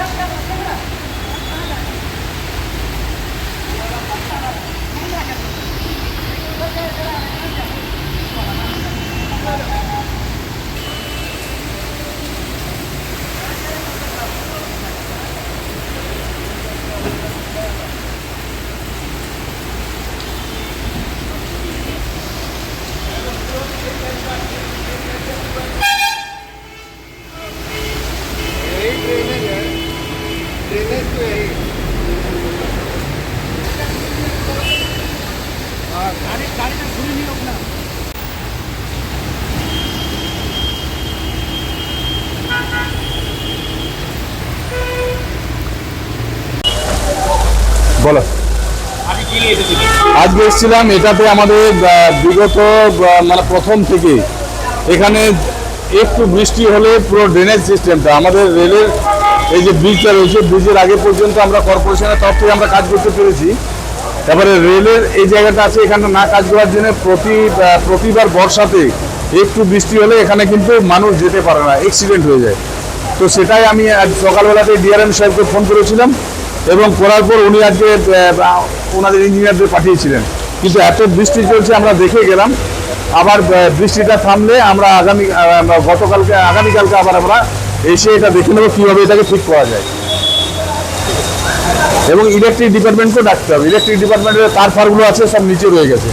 Obrigada. গাড়িটা ঘুরে বলো। আজকে এসেছিলাম এটাতে আমাদের বিগত মানে প্রথম থেকে। এখানে একটু বৃষ্টি হলে পুরো ড্রেনেজ সিস্টেমটা আমাদের রেলের এই যে ব্রিজটা রয়েছে ব্রিজের আগে পর্যন্ত আমরা কর্পোরেশনের তরফ থেকে আমরা কাজ করতে পেরেছি। তারপরে রেলের এই জায়গাটা আছে, এখানে না কাজ করার জন্য প্রতি প্রতিবার বর্ষাতে একটু বৃষ্টি হলে এখানে কিন্তু মানুষ যেতে পারে না অ্যাক্সিডেন্ট হয়ে যায়। তো সেটাই আমি আজ সকালবেলাতে ডিআরএম সাহেবকে ফোন করেছিলাম এবং করার পর উনি আজকে ওনাদের ইঞ্জিনিয়ারদের পাঠিয়েছিলেন। কিন্তু এত বৃষ্টি চলছে, আমরা দেখে গেলাম। আবার বৃষ্টিটা থামলে আমরা আগামী গতকালকে, আগামীকালকে আবার আমরা এসে এটা দেখে নেব কীভাবে এটাকে ঠিক করা যায়। এবং ইলেকট্রিক ডিপার্টমেন্টকেও ডাকতে হবে। ইলেকট্রিক ডিপার্টমেন্টের তার ফারগুলো আছে সব নিচে রয়ে গেছে।